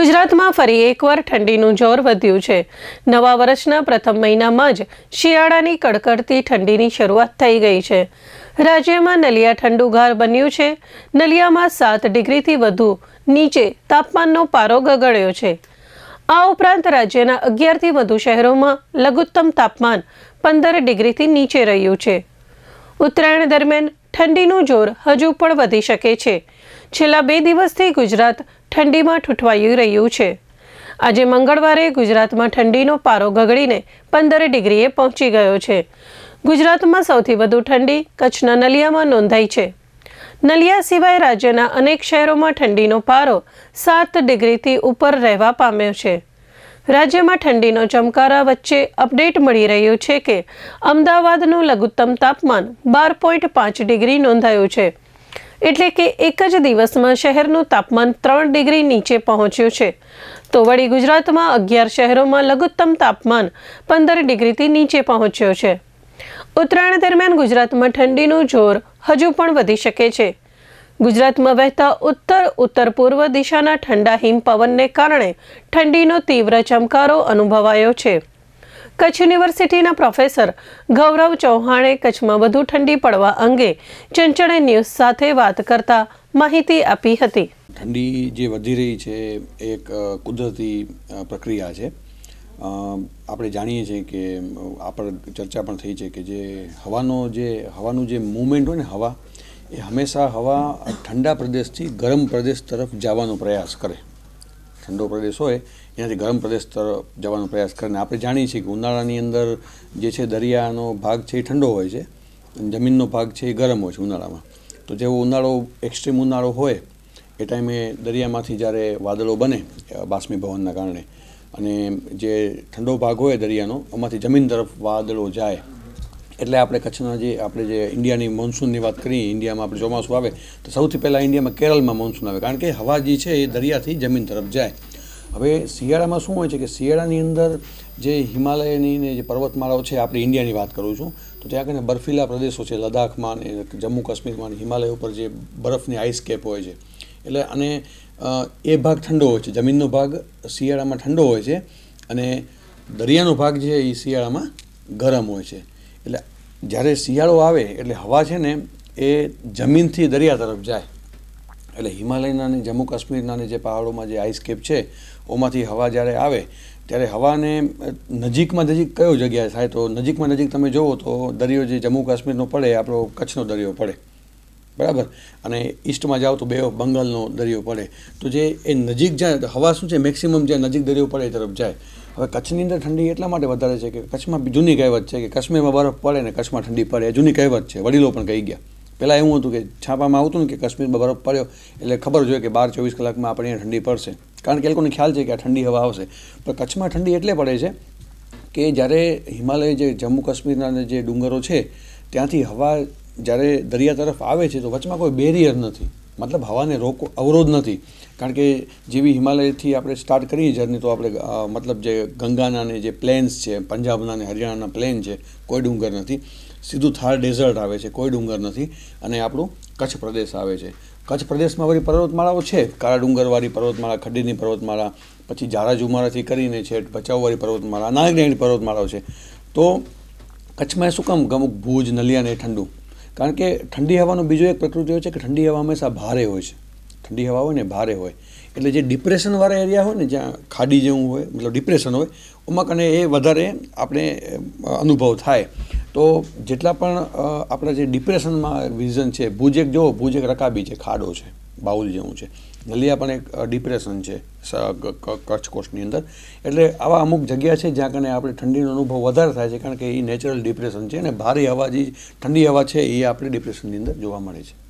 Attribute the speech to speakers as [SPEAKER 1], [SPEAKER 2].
[SPEAKER 1] ગુજરાતમાં ફરી એકવાર ઠંડીનું જોર વધ્યું છે. નવા વર્ષના પ્રથમ મહિનામાં જ શિયાળાની કડકડતી ઠંડીની શરૂઆત થઈ ગઈ છે. રાજ્યમાં નલિયા ઠંડુગાર બન્યું છે. નલિયામાં સાત ડિગ્રીથી વધુ નીચે તાપમાનનો પારો ગગડ્યો છે. આ ઉપરાંત રાજ્યના અગિયારથી વધુ શહેરોમાં લઘુત્તમ તાપમાન પંદર ડિગ્રીથી નીચે રહ્યું છે. ઉત્તરાયણ દરમિયાન ઠંડીનું જોર હજુ પણ વધી શકે છે. છેલ્લા બે દિવસથી ગુજરાત ઠંડીમાં ઠૂંઠવાઈ રહ્યું છે. આજે મંગળવારે ગુજરાતમાં ઠંડીનો પારો ગગડીને પંદર ડિગ્રીએ પહોંચી ગયો છે. ગુજરાતમાં સૌથી વધુ ઠંડી કચ્છના નલિયામાં નોંધાઈ છે. નલિયા સિવાય રાજ્યના અનેક શહેરોમાં ઠંડીનો પારો સાત ડિગ્રીથી ઉપર રહેવા પામ્યો છે. રાજ્યમાં ઠંડીનો ચમકારા વચ્ચે અપડેટ મળી રહ્યું છે કે અમદાવાદનું લઘુત્તમ તાપમાન બાર પોઈન્ટ પાંચ ડિગ્રી નોંધાયું છે. એટલે કે એક જ દિવસમાં શહેરનું તાપમાન ત્રણ ડિગ્રી નીચે પહોંચ્યું છે. તો વળી ગુજરાતમાં અગિયાર શહેરોમાં લઘુત્તમ તાપમાન પંદર ડિગ્રીથી નીચે પહોંચ્યો છે. ઉત્તરાયણ દરમિયાન ગુજરાતમાં ઠંડીનું જોર હજુ પણ વધી શકે છે. ગુજરાતમાં વહેતા ઉત્તર ઉત્તર પૂર્વ દિશાના ઠંડા હિમ પવનને કારણે ઠંડીનો તીવ્ર ચમકારો અનુભવાયો છે. કચ્છ યુનિવર્સિટીના પ્રોફેસર ગૌરવ ચૌહાણે કચ્છમાં વધુ ઠંડી પડવા અંગે ચંચળે ન્યૂઝ સાથે વાત કરતા માહિતી આપી હતી.
[SPEAKER 2] ઠંડી જે વધી રહી છે એક કુદરતી પ્રક્રિયા છે. આપણે જાણીએ છીએ કે આપણે ચર્ચા પણ થઈ છે કે જે હવાનો જે, હવાનું જે મૂવમેન્ટ હોય ને હવા, એ હંમેશા હવા ઠંડા પ્રદેશથી ગરમ પ્રદેશ તરફ જવાનો પ્રયાસ કરે. ઠંડો પ્રદેશ હોય એનાથી ગરમ પ્રદેશ તરફ જવાનો પ્રયાસ કરે ને આપણે જાણીએ છીએ કે ઉનાળાની અંદર જે છે દરિયાનો ભાગ છે એ ઠંડો હોય છે અને જમીનનો ભાગ છે એ ગરમ હોય છે ઉનાળામાં. તો જેવો ઉનાળો એક્સ્ટ્રીમ ઉનાળો હોય, એ ટાઈમે દરિયામાંથી જ્યારે વાદળો બને બાષ્પીભવનના કારણે અને જે ઠંડો ભાગ હોય દરિયાનો એમાંથી જમીન તરફ વાદળો જાય એટલે આપણે કચ્છના જે આપણે જે ઇન્ડિયાની મોન્સૂનની વાત કરીએ, ઇન્ડિયામાં આપણે ચોમાસું આવે, તો સૌથી પહેલાં ઇન્ડિયામાં કેરળમાં મોન્સૂન આવે. કારણ કે હવા જે છે એ દરિયાથી જમીન તરફ જાય. હવે શિયાળામાં શું હોય છે કે શિયાળાની અંદર જે હિમાલયની ને જે પર્વતમાળાઓ છે, આપણે ઇન્ડિયાની વાત કરું છું, તો ત્યાં કને બર્ફીલા પ્રદેશો છે, લદ્દાખમાં ને જમ્મુ કાશ્મીરમાં હિમાલય ઉપર જે બરફની આઈસ કેપ હોય છે. એટલે અને એ ભાગ ઠંડો હોય છે. જમીનનો ભાગ શિયાળામાં ઠંડો હોય છે અને દરિયાનો ભાગ જે એ શિયાળામાં ગરમ હોય છે. એટલે જ્યારે શિયાળો આવે એટલે હવા છે ને એ જમીનથી દરિયા તરફ જાય. એટલે હિમાલયના જમ્મુ કાશ્મીરના જે પહાડોમાં જે આઈસકેપ છે, ઓમાંથી હવા જ્યારે આવે, ત્યારે હવાને નજીકમાં નજીક કયો જગ્યાએ થાય? તો નજીકમાં નજીક તમે જુઓ તો દરિયો જે જમ્મુ કાશ્મીરનો પડે, આપણો કચ્છનો દરિયો પડે. બરાબર? અને ઈસ્ટમાં જાઓ તો બે ઓફ બંગાળનો દરિયો પડે. તો જે એ નજીક જાય, હવા શું છે? મેક્સિમમ જ્યાં નજીક દરિયો પડે એ તરફ જાય. હવે કચ્છની અંદર ઠંડી એટલા માટે વધારે છે કે કચ્છમાં જૂની કહેવત છે કે કાશ્મીરમાં બરફ પડે ને કચ્છમાં ઠંડી પડે. જૂની કહેવત છે. વડીલો પણ કહી ગયા. પહેલાં એવું હતું કે છાપામાં આવતું ને કે કાશ્મીરમાં બરફ પડ્યો એટલે ખબર જોઈએ કે બાર ચોવીસ કલાકમાં આપણે અહીંયા ઠંડી પડશે. કારણ કે એ લોકોને ખ્યાલ છે કે આ ઠંડી હવા આવશે. પણ કચ્છમાં ઠંડી એટલે પડે છે કે જ્યારે હિમાલય જે જમ્મુ કાશ્મીરના જે ડુંગરો છે ત્યાંથી હવા જ્યારે દરિયા તરફ આવે છે તો વચમાં કોઈ બેરિયર નથી. મતલબ હવાને રોકો અવરોધ નથી. કારણ કે જેવી હિમાલયથી આપણે સ્ટાર્ટ કરીએ જર્ની તો આપણે મતલબ જે ગંગાના ને જે પ્લેન્સ છે, પંજાબના ને હરિયાણાના પ્લેન છે, કોઈ ડુંગર નથી. સીધું થાર ડેઝર્ટ આવે છે, કોઈ ડુંગર નથી. અને આપણું કચ્છ પ્રદેશ આવે છે. કચ્છ પ્રદેશમાં વળી પર્વતમાળાઓ છે. કાળા ડુંગરવાળી પર્વતમાળા, ખડીની પર્વતમાળા, પછી જારા ઝુમારાથી કરીને છે ભચાઉવાળી પર્વતમાળા નાગનેની પર્વતમાળાઓ છે. તો કચ્છમાં શું કામ? અમુક ભુજ, નલિયા ને ઠંડુ. કારણ કે ઠંડી હવાનો બીજો એક પ્રકૃતિ હોય છે કે ઠંડી હવા હંમેશા ભારે હોય છે. ઠંડી હવા હોય ને ભારે હોય. એટલે જે ડિપ્રેશનવાળા એરિયા હોય ને જ્યાં ખાડી જેવું હોય, મતલબ ડિપ્રેશન હોય એમાં કને એ વધારે આપણે અનુભવ થાય. તો જેટલા પણ આપણા જે ડિપ્રેશનમાં વિઝન છે, ભુજ એક, જુઓ, ભુજ એક રકાબી છે, ખાડો છે. બાઉલ જેવું છે. નલિયા પણ એક ડિપ્રેશન છે કચ્છ કોસ્ટની અંદર. એટલે આવા અમુક જગ્યા છે જ્યાં કને આપણે ઠંડીનો અનુભવ વધારે થાય છે કારણ કે એ નેચરલ ડિપ્રેશન છે અને ભારે હવા, જે ઠંડી હવા છે એ આપણે ડિપ્રેશનની અંદર જોવા મળે છે.